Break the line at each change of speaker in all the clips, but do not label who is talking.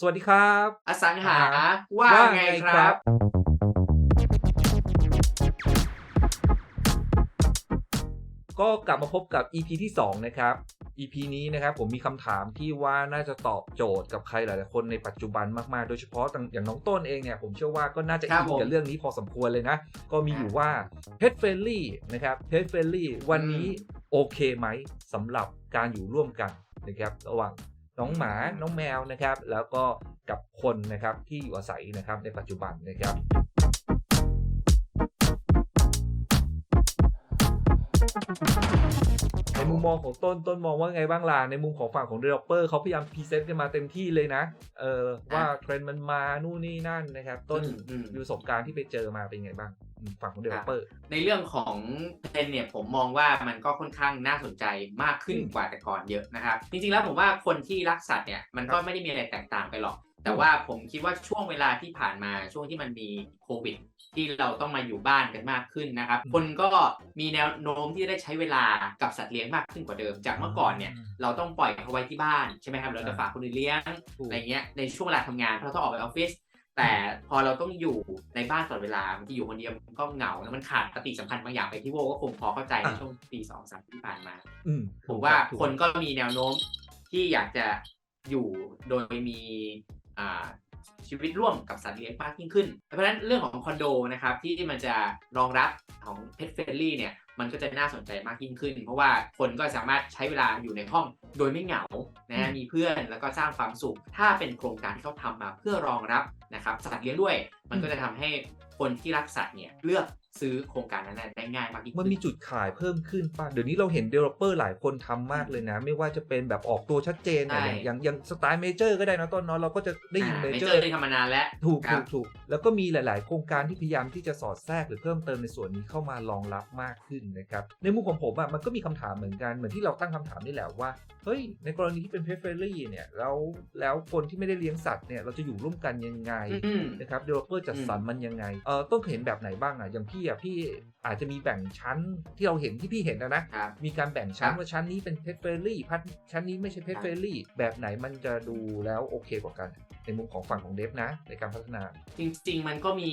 สวัสดีครับ
อสังหา
อ่า
ว่าไงครับ
ก็กลับมาพบกับ EP ที่ 2 นะครับ EP นี้นะครับผมมีคำถามที่ว่าน่าจะตอบโจทย์กับใครหลายๆคนในปัจจุบันมากๆ โดยเฉพาะอย่างน้องต้นเองเนี่ยผมเชื่อว่าก็น่าจะ
ครั
อิ
บ
น
ผม
กับเรื่องนี้พอสมควรเลยนะ ก็มีอยู่ว่า Pet Friendly นะครับ Pet Friendly วันนี้โอเคไหมสำหรับการอยู่ร่วมกันนะครับระหว่าง น้องหมาน้องแมวนะครับ แล้วก็กับคนนะครับที่อยู่อาศัยนะครับในปัจจุบันนะครับในมุมมองของต้นต้นมองว่าไงบ้างล่ะในมุมของฝั่งของ developer เขาพยายามพรีเซนต์กันมาเต็มที่เลยนะ เออว่าเทรนด์มันมานู่นนี่นั่นนะครับ ต้น
อืมอืม
มีประสบการณ์ที่ไปเจอมาเป็นไงบ้างอืม ฝั่งของ developer
ในเรื่องของเทรนด์เนี่ยผมมองว่ามันก็ค่อนข้างน่าสนใจมากขึ้น
อืม
กว่าแต่ก่อนเยอะนะครับ จริงๆแล้วผมว่าคนที่รักสัตว์เนี่ยมันก็
ครับ
ไม่ได้มีอะไรแตกต่างไปหรอก แต่ว่าผมคิดว่าช่วงเวลาที่ผ่านมาช่วงที่มันมีโควิด ที่เราต้องมาอยู่บ้านกันมากขึ้นนะครับ
อืม
คนก็มีแนวโน้มที่จะได้ใช้เวลากับสัตว์เลี้ยงมากขึ้นกว่าเดิม จากเมื่อก่อนเนี่ย
อืม
เราต้องปล่อยเขาไว้ที่บ้านใช่ไหมครับเราจะ
อ่า
ฝากคนอื่นเลี้ยง
ถูก
อะไรเงี้ยในช่วงเวลาทำงานเพราะเราต้องออกไปออฟฟิศ แต่พอเราต้องอยู่ในบ้านตลอดเวลาบางทีอยู่คนเดียวมันก็เหงาแล้วมันขาดปฏิสัมพันธ์บางอย่างไปที่โวก็คงพอเข้าใจใน
อะ
ช่วงปีสองสามที่ผ่านมา
อืม
ผมว่า
ถูก
คนก็มีแนวโน้มที่อยากจะอยู่โดยมีอ่า ชีวิตร่วมกับสัตว์เลี้ยงมากยิ่งขึ้น เพราะฉะนั้นเรื่องของคอนโดนะครับที่มันจะรองรับของ Pet Friendly เนี่ยมันก็จะน่าสนใจมากยิ่งขึ้น เพราะว่าคนก็สามารถใช้เวลาอยู่ในห้องโดยไม่เหงานะฮะมีเพื่อนแล้วก็สร้างความสุข ถ้าเป็นโครงการที่เขาทำมาเพื่อรองรับนะครับสัตว์เลี้ยงด้วย มันก็จะทำให้คนที่รักสัตว์เนี่ยเลือก ซื้อโครงการนั้นๆได้ง่ายมากยิ่ง
มัน
ขึ้น
มีจุดขายเพิ่มขึ้นป่ะ เดี๋ยวนี้เราเห็น developer หลายคนทำมากเลยนะ ไม่ว่าจะเป็นแบบออกตัวชัดเจนอะ
ใช่
อย่างอย่างอย่างสไตล์เมเจอร์ก็ได้นะต้นเนาะเราก็จะได้ยิน
อ่า
เม
เม
เจ
เจ
อ
อ
ร์
ร์ได้ทำมานานแล้ว
ถูก
ครั
ถู
บ
กถูกแล้วก็มีหลาย ๆ โครงการที่พยายามที่จะสอดแทรกหรือเพิ่มเติมในส่วนนี้เข้ามารองรับมากขึ้นนะครับในมุมของผมอะมันก็มีคำถามเหมือนกันเหมือนที่เราตั้งคำถามนี่แหละว่าเฮ้ยในกรณีที่เป็นเพ t เฟ r รี่เนี่ยแล้วแล้วคนที่ไม่ได้เลี้ยงสัตว์เนี่ยเราจะอยู่ร่วมกันยังไง
อืม
นะครับ developer จัดสรรมันยังไงเออต้องเห็นแบบไหนบ้างอะอย่างพี่อะพี่อาจจะมีแบ่งชั้นที่เราเห็นที่พี่เห็นนะนะ
ครับ
มีการแบ่งชั้น
ครับ
ว่าชั้นนี้เป็นเพ t เฟ r รี่พันชั้นนี้ไม่ใช่เพ t เฟ r รี่ แบบไหนมันจะดูแล้วโอเคกว่ากัน ในมุมของฝั่งของเดฟนะ ในการพัฒนา
จริงๆ มันก็มี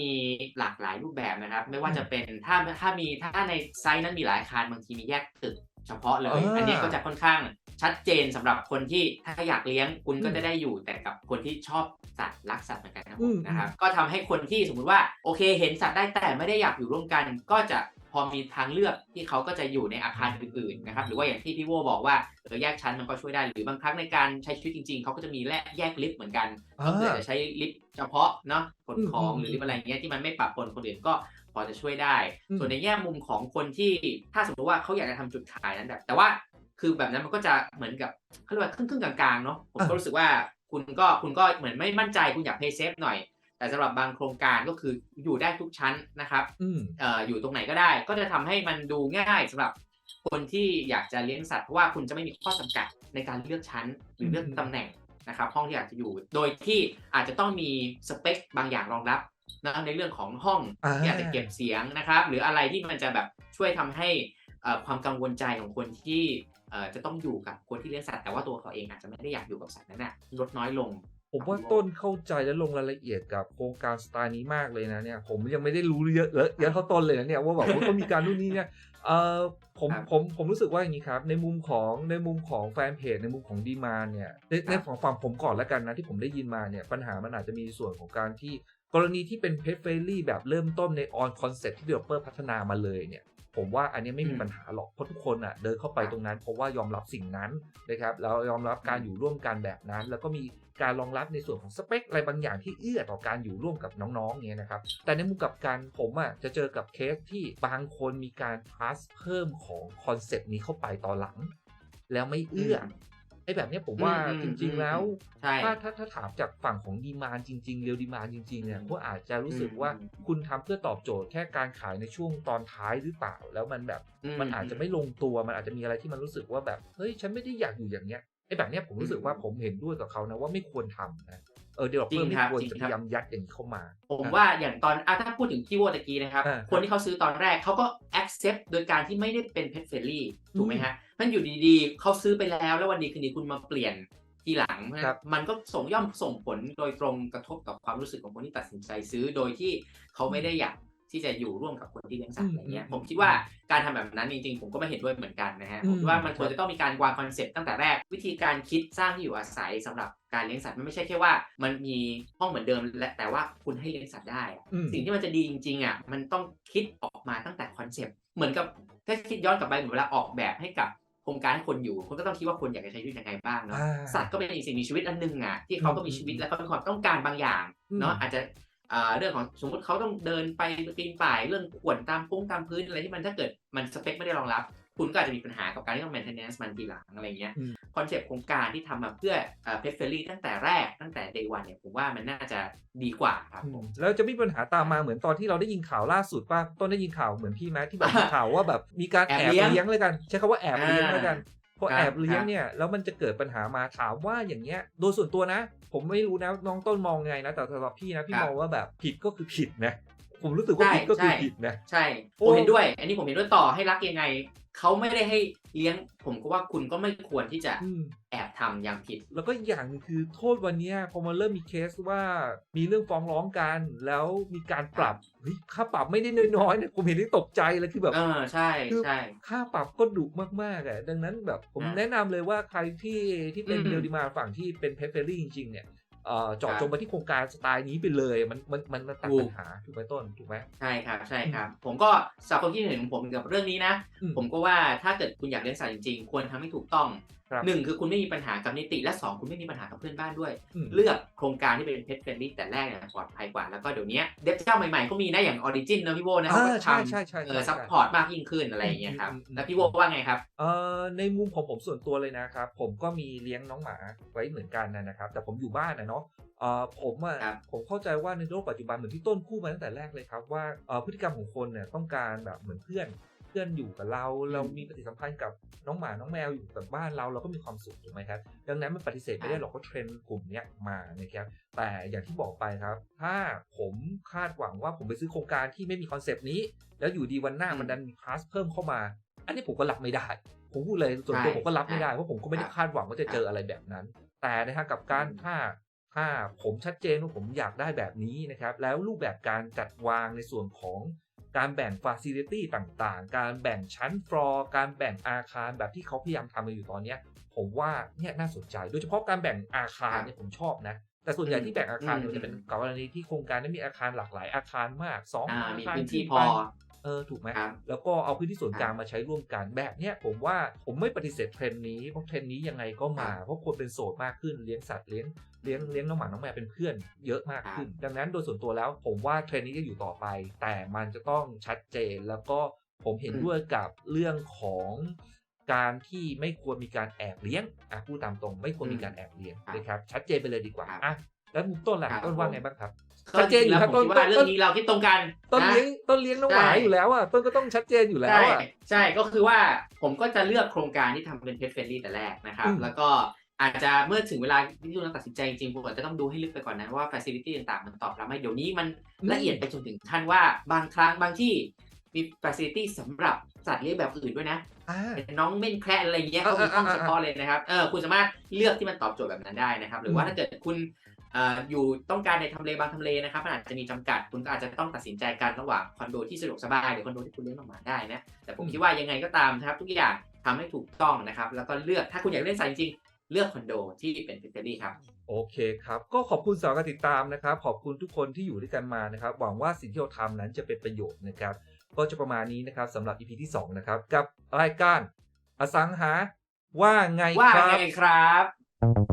หลากหลายรูปแบบนะครับ ไม่ว่า
อืม
จะเป็นถ้าถ้ามีถ้าในไซต์นั้นมีหลายอาคารบางทีมีแยกตึก เฉพาะเลย
อ่า
อันนี้ก็จะค่อนข้างชัดเจนสำหรับคนที่ถ้าอยากเลี้ยงคุณก็
อืม
จะได้อยู่แต่กับคนที่ชอบสัตว์รักสัตว์เหมือนกันครับ
อื
ผม
ม
นะครับก็ทำให้คนที่สมมุติว่าโอเคเห็นสัตว์ได้แต่ไม่ได้อยากอยู่ร่วมกัน ก็จะพอมีทางเลือกที่เขาก็จะอยู่ในอาคารอื่นๆนะครับหรือว่าอย่างที่พี่โวบอกว่าเออแยกชั้นมันก็ช่วยได้หรือบางครั้งในการใช้ชีวิตจริงๆ เขาก็จะมีแลกแยกลิฟต์เหมือนกัน
อ่า
ก็คืออาจจะใช้ลิฟต์เฉพาะเนาะขนของ
อืม
หรือลิฟต์อะไรเงี้ยที่มันไม่ปะปนคนอื่นก็ พอจะช่วยได้
อืม
ส่วนในแง่มุมของคนที่ถ้าสมมติว่าเขาอยากจะทำจุดขายนั้นแบบ แต่ว่าคือแบบนั้นมันก็จะเหมือนกับเขาเรียกว่าครึ่งครึ่งๆกลางๆเนาะผมก็รู้สึกว่าคุณก็คุณก็เหมือนไม่มั่นใจคุณอยากเพย์เซฟหน่อย แต่สำหรับบางโครงการก็คืออยู่ได้ทุกชั้นนะครับ
อืม
เอ่ออยู่ตรงไหนก็ได้ ก็จะทำให้มันดูง่ายสำหรับคนที่อยากจะเลี้ยงสัตว์เพราะว่าคุณจะไม่มีข้อจำกัดในการเลือกชั้นหรือเลือก
อืม
ตำแหน่งนะครับห้องที่อยากจะอยู่ โดยที่อาจจะต้องมีสเปคบางอย่างรองรับ นะในเรื่องของห้อง
อ่า
ที่อาจจะเก็บเสียงนะครับ หรืออะไรที่มันจะแบบช่วยทำให้เอ่อความกังวลใจของคนที่เอ่อจะต้องอยู่กับคนที่เลี้ยงสัตว์แต่ว่าตัวเขาเองอาจจะไม่ได้อยากอยู่กับสัตว์นั้นน่ะลดน้อยลง
ผมว่าต้นเข้าใจและลงรายละเอียดกับโครงการสไตล์นี้มากเลยนะเนี่ย ผมยังไม่ได้รู้เยอะเยอะเยอะเท่าต้นเลยนะเนี่ยว่าแบบว่าเขามีการนู่นนี่เนี่ยเออผม
ครับ
ผมผมรู้สึกว่าอย่างนี้ครับ ในมุมของในมุมของแฟนเพจในมุมของดีมาเนี่ยในในของฝั่งผมก่อนแล้วกันนะที่ผมได้ยินมาเนี่ยปัญหามันอาจจะมีส่วนของการที่ กรณีที่เป็นเพจเฟรลี่แบบเริ่มต้นในออนคอนเซ็ปที่เดเวลเปอร์พัฒนามาเลยเนี่ยผมว่าอันนี้ไม่มี
อืม
ปัญหาหรอกเพราะทุกคนอะเดินเข้าไปตรงนั้น เพราะว่ายอมรับสิ่งนั้นนะครับแล้วยอมรับการอยู่ร่วมกันแบบนั้น แล้วก็มีการรองรับในส่วนของสเปคอะไรบางอย่างที่เอื้อต่อการอยู่ร่วมกับน้องๆเนี่ยนะครับแต่ในมุมกลับกันผมอะจะเจอกับเคสที่บางคนมีการพาสเพิ่มของคอนเซปต์นี้เข้าไปตอนหลัง แล้วไม่เอื้อ อไอ้แบบเนี้ยผมว่า
อืม
จ
อืม
ริง ๆ แล้ว
ใช่
ถ้าถ้าถ้าถามจากฝั่งของดีมานจริงๆเรียวดีมานจริงๆเนี่ยก็อาจจะรู้สึกว่า
อืม
คุณทำเพื่อตอบโจทย์แค่การขายในช่วงตอนท้ายหรือเปล่า แล้วมันแบบ
อืม
มันอาจจะไม่ลงตัวมันอาจจะมีอะไรที่มันรู้สึกว่าแบบเฮ้ยฉันไม่ได้อยากอยู่อย่างเนี้ยไอ้แบบเนี้ยผมรู้สึกว่าผมเห็นด้วยกับเขานะว่าไม่ควรทำนะเออเดเวล
จริ
เปอร์
ง
ไม่
ครับ
ควร
จริง
จะ
ค
พ
รับ
ยายามยัดอย่างนี้เข้ามา
ผม
อะ
ว่าอย่างตอนอะถ้าพูดถึงที่โวตะกี้นะครับ
อ่า
คนที่เขาซื้อตอนแรกเขาก็ accept โดยการที่ไม่ได้เป็น pet friendly ถูกไหม
อืม
ฮะ มันอยู่ดีๆเขาซื้อไปแล้วแล้ววันดีคืนดีคุณมาเปลี่ยนทีหลังเพราะฉะ
ครั
นั้
บ
นมันก็ส่งย่อมส่งผลโดยตรงกระทบกับความรู้สึกของคนที่ตัดสินใจซื้อโดยที่เขาไม่ได้อยากที่จะอยู่ร่วมกับคนที่เลี้ยงสัตว์อะไรเงี้ย
อืม
ผมคิดว่าการทำแบบนั้นจริงๆ ผมก็ไม่เห็นด้วยเหมือนกันนะฮะ
อืม
ผมคิดว่ามันควรจะต้องมีการวางคอนเซ็ปต์ตั้งแต่แรก วิธีการคิดสร้างที่อยู่อาศัยสำหรับการเลี้ยงสัตว์มันไม่ใช่แค่ว่า มันมีห้องเหมือนเดิมและแต่ว่าคุณให้เลี้ยงสัตว์ได้อะ
อืม
สิ่งที่มันจะดีจริงๆอะมันต้องคิดออกมาตั้งแต่คอนเซ็ปต์เหมือนกับถ้าคิดย้อนกลับไปเหมือนเวลาออกแบบให้กับ โครงการให้คนอยู่คุณก็ต้องคิดว่าคนอยากจะใช้ชีวิตยังไงบ้างเนาะ
อ่า
สัตว์ก็เป็นอีกสิ่งมีชีวิตอันหนึ่งอะที่เขาก็มีชีวิตและเขามีความต้องการบางอย่าง
อืม
เนาะอาจจะอ่าเรื่องของสมมติเขาต้องเดินไปปีนป่ายเรื่องขวนตามพุ้งตามพื้นอะไรที่มันถ้าเกิดมันสเปคไม่ได้รองรับ คุณก็อาจจะมีปัญหากับการที่ต้อง maintenance มันทีหลังอะไรเงี้ย
อืม
คอนเซปต์โครงการที่ทำมาเพื่อเอ่อ pet friendly ตั้งแต่แรกตั้งแต่ day one เนี่ยผมว่ามันน่าจะดีกว่าครับผม
แล้วจะมีปัญหาตามมาเหมือนตอนที่เราได้ยินข่าวล่าสุดป่ะต้นได้ยินข่าวเหมือนพี่ไหมที่แบบมีข่าวว่าแบบมีการแอบ
แอบเลี้ยง
เลี้ยงเลยกัน ใช้คำว่าแอบเลี้ยงเลยกันพอ
ครับ
แอบเลี้ยง
ครับ
เนี่ยแล้วมันจะเกิดปัญหามาถามว่าอย่างเงี้ยโดยส่วนตัวนะ ผมไม่รู้นะน้องต้นมองไงนะแต่สำหรับพี่นะพี่
ครับ
มองว่าแบบผิดก็คือผิดนะผมรู้สึกว่า
ใช่
ผิดก็คือ
ใช่
ผิดนะ
ใช่
โอ้
ผมเห็นด้วย อันนี้ผมเห็นด้วยต่อให้รักยังไง เขาไม่ได้ให้เลี้ยง ผมก็ว่าคุณก็ไม่ควรที่จะ
อืม
แอบทำอย่างผิด
แล้วก็อีกอย่างหนึงคือโทษวันเนี้ยพอมันเริ่มมีเคสว่ามีเรื่องฟ้องร้องกัน แล้วมีการปรับเฮ้ยค่าปรับไม่ได้น้อยๆเนี่ยผมเห็นที่ตกใจเลยคือแบบ
เออใช่
คือ
ใช่
ค่าปรับก็ดุมากๆอะดังนั้นแบบผม
อะ
แนะนำเลยว่าใครที่ที่เป็น
อืม
เรลดีมาฝั่งที่เป็นเพ t เฟอรี่จริงๆเนี่ย เอ่อเจาะ
ครับ
จงไปที่โครงการสไตล์นี้ไปเลยมันมันมันมันตัด
ถูก
ปัญหาถูกไหมต้นถูกไหม
ใช่ครับใช่ครับ ผมก็สำหรับความคิดเห็นของผมกับเรื่องนี้นะ
อืม
ผมก็ว่าถ้าเกิดคุณอยากเลี้ยงสัตว์จริงๆ ควรทำให้ถูกต้อง
ครับ
หนึ่งคือคุณไม่มีปัญหากับนิติและสองคุณไม่มีปัญหากับเพื่อนบ้านด้วย
อืม
เลือกโครงการที่เป็นเพ t เฟรนลี่แต่แรกเนี่ยปลอดภัยกว่าแล้วก็เดี๋ยวนี้เด็บเจ้าใหม่ๆก็มีนะอย่างออริจินนะพี่โบนะเขาก็
อ่าใช่
ทำ
ใช่ใช่
เอ
ใช่
อซัพ
ใช่
พอร์ตมากยิ่งขึ้นอะไรอย่างเงี้ยครับ
อืมอืม
แล้วพี่โบว่าไงครับ
เอ่อในมุมของผมส่วนตัวเลยนะครับ ผมก็มีเลี้ยงน้องหมาไว้เหมือนกันนะนะครับ แต่ผมอยู่บ้านนะเนาะเอ่อผมอะ
ครับ
ผมเข้าใจว่าในโลกปัจจุบันเหมือนที่ต้นพูดมาตั้งแต่แรกเลยครับว่าเอ่อพฤติกรรมของคนเนี่ยต้องการแบบเหมือนเพื่อน เพื่อนอยู่กับเรา เรามีปฏิสัมพันธ์กับน้องหมาน้องแมวอยู่กับบ้านเราเราก็มีความสุขถูกไหมครับ ดังนั้นมันปฏิเสธไม่ได้หรอกว่าเทรนด์กลุ่มเนี้ยมานะครับแต่อย่างที่บอกไปครับ ถ้าผมคาดหวังว่าผมไปซื้อโครงการที่ไม่มีคอนเซปต์นี้ แล้วอยู่ดีวันหน้า
อืม
มันดันมีคลาสเพิ่มเข้ามา อันนี้ผมก็รับไม่ได้ ผมพูดเลยส่วนตัว
ใช่
ผมก็รับไม่ได้
ใช่
เพราะผมก็ไม่ได้
ครับ
คาดหวังว่าจะเจออะไรแบบนั้น แต่ในทางกลับการ
อืม
ถ้าถ้าผมชัดเจนว่าผมอยากได้แบบนี้นะครับ แล้วรูปแบบการจัดวางในส่วนของ การแบ่งฟ a ซิลิตี้ต่างๆ การแบ่งชั้นฟลอร์การแบ่งอาคารแบบที่เขาพยายามทำกันอยู่ตอนเนี้ยผมว่าเนี่ยน่าสนใจ โดยเฉพาะการแบ่งอาคารเนี่ยผมชอบนะ แต่ส่วนใหญ่ที่แบ่งอาคารเนี่ยมันจะเป็นกรณีที่โครงการได้มีอาคารหลากหลายอาคารมากสอง
อ่า
อา
มี
คาร
พื้นที่
ขึ้
พอ
ไป เออถูกไหม
ครับ
แล้วก็เอาพื้นที่ส่วนกลางมาใช้ร่วมกันแบบเนี้ยผมว่าผมไม่ปฏิเสธเทรนด์นี้เพราะเทรนด์นี้ยังไงก็มา เพราะคนเป็นโสดมากขึ้นเลี้ยงสัตว์เลี้ยงเลี้ยงเลี้ยงน้องหมาน้องแมวเป็นเพื่อนเยอะมากขึ้น ดังนั้นโดยส่วนตัวแล้วผมว่าเทรนด์นี้จะอยู่ต่อไป แต่มันจะต้องชัดเจนแล้วก็ผมเห็น
อืม
ด้วยกับเรื่องของการที่ไม่ควรมีการแอบเลี้ยงอะพูดตามตรง ไม่ควรมีการแอบเลี้ยงนะครับชัดเจนไปเลยดีกว่า
ครับ
อะแล้วมุมต้นล่ะ
ครับ
ต้นว่าไงบ้างครับ
ก็
ชัดเจนอยู่
แล้ว
ครับ
ผมคิด
ต้
ว่านเรื่
ต้
อนงนี้เราคิดตรงกัน
ต้น
นะ
เลี้ยงต้นเลี้ยงน้องหมา
ใช่
อยู่แล้วอะต้นก็ต้องชัดเจนอยู่แล้ว
ใช่
อะ
ใช่ก็คือว่าผมก็จะเลือกโครงการที่ทำเป็นเพ t เฟรนลี่แต่แรกนะครับ
อืม
แล้วก็อาจจะเมื่อถึงเวลาที่คุณต้องตัดสินใจจริงๆผมอาจจะต้องดูให้ลึกไปก่อนนะว่าฟ a ซิลิตี้ต่างๆ มันตอบรับไหมเดี๋ยวนี้มันละเอียดไปจนถึงขั้นว่าบางครั้งบางที่มีฟ a ซิลิตี้สำหรับสัตว์เลี้ยงแบบอื่นด้วยนะ
อ่า
เป็นน้องเม่นแคระอะไรเงี้ย
เอ
เขา
อ
มีห้อง
เออเออ
เฉพาะเลยนะครับเออคุณสามารถเลือกที่มันตอบโจทย์แบบนั้นได้นะครับ หรือว่า
อืม
ถ้าเกิดคุณเอ่ออยู่ต้องการในทำเลบางทำเลนะครับมันอาจจะมีจำกัดคุณก็อาจจะต้องตัดสินใจกันระหว่างคอนโดที่สะดวกสบายหรือคอนโดที่คุณเลี้ยงน้องหมาได้นะแต่ผมคิดว่ายังไงก็ตามนะครับ ทุกอย่างทำให้ถูกต้องนะครับ แล้วก็เลือกถ้าคุณอยากเล่นสายจริงๆเลือกคอนโดที่เป็นฟิเตอรี่ครับ
โอเคครับ ก็ขอบคุณสำหรับการติดตามนะครับ ขอบคุณทุกคนที่อยู่ด้วยกันมานะครับ หวังว่าสิ่งที่เราทำนั้นจะเป็นประโยชน์นะครับ ก็จะประมาณนี้นะครับสำหรับ EP ที่ 2 นะครับ กับรายการอสังหาว่าไง
ว่า
ครับ
ไงครับ